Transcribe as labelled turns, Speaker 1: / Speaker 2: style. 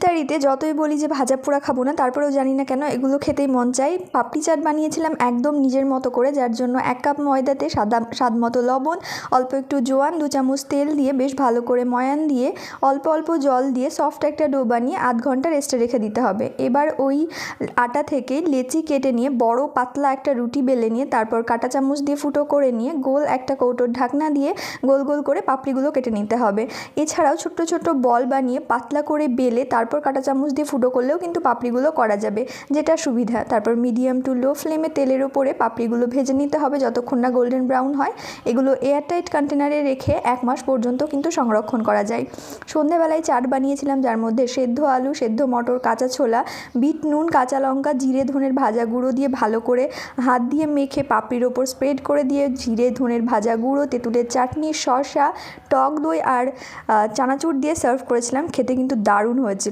Speaker 1: ইফতারিতে যতই বলি যে ভাজা পোড়া খাব না, তারপরেও জানি না কেন এগুলো খেতেই মন চাই পাপড়ি চাট বানিয়েছিলাম একদম নিজের মতো করে, যার জন্য এক কাপ ময়দাতে সাদা, স্বাদ মতো লবণ, অল্প একটু জোয়ান, দু চামচ তেল দিয়ে বেশ ভালো করে ময়ান দিয়ে, অল্প অল্প জল দিয়ে সফট একটা ডো বানিয়ে আধ ঘণ্টা রেস্টে রেখে দিতে হবে। এবার ওই আটা থেকে লেচি কেটে নিয়ে বড় পাতলা একটা রুটি বেলে নিয়ে, তারপর কাটা চামচ দিয়ে ফুটো করে নিয়ে গোল একটা কৌটোর ঢাকনা দিয়ে গোল গোল করে পাপড়িগুলো কেটে নিতে হবে। এছাড়াও ছোট্ট ছোট্ট বল বানিয়ে পাতলা করে বেলে, তারপর কাঁটা চামচ দিয়ে ফুটো করলেও কিন্তু পাপড়িগুলো করা যাবে, যেটা সুবিধা। তারপর মিডিয়াম টু লো ফ্লেমে তেলের উপরে পাপড়িগুলো ভেজে নিতে হবে যতক্ষণ না গোল্ডেন ব্রাউন হয়। এগুলো এয়ারটাইট কন্টেনারে রেখে এক মাস পর্যন্ত কিন্তু সংরক্ষণ করা যায়। সন্ধেবেলায় চাট বানিয়েছিলাম, যার মধ্যে সেদ্ধ আলু, সেদ্ধ মটর, কাঁচা ছোলা, বিট, নুন, কাঁচা লঙ্কা, জিরে, ধনের ভাজা গুঁড়ো দিয়ে ভালো করে হাত দিয়ে মেখে পাপড়ির ওপর স্প্রেড করে দিয়ে জিরে, ধনের ভাজা গুঁড়ো, তেঁতুলের চাটনি, শসা, টক দই আর চানাচুর দিয়ে সার্ভ করেছিলাম। খেতে কিন্তু দারুণ হয়েছে।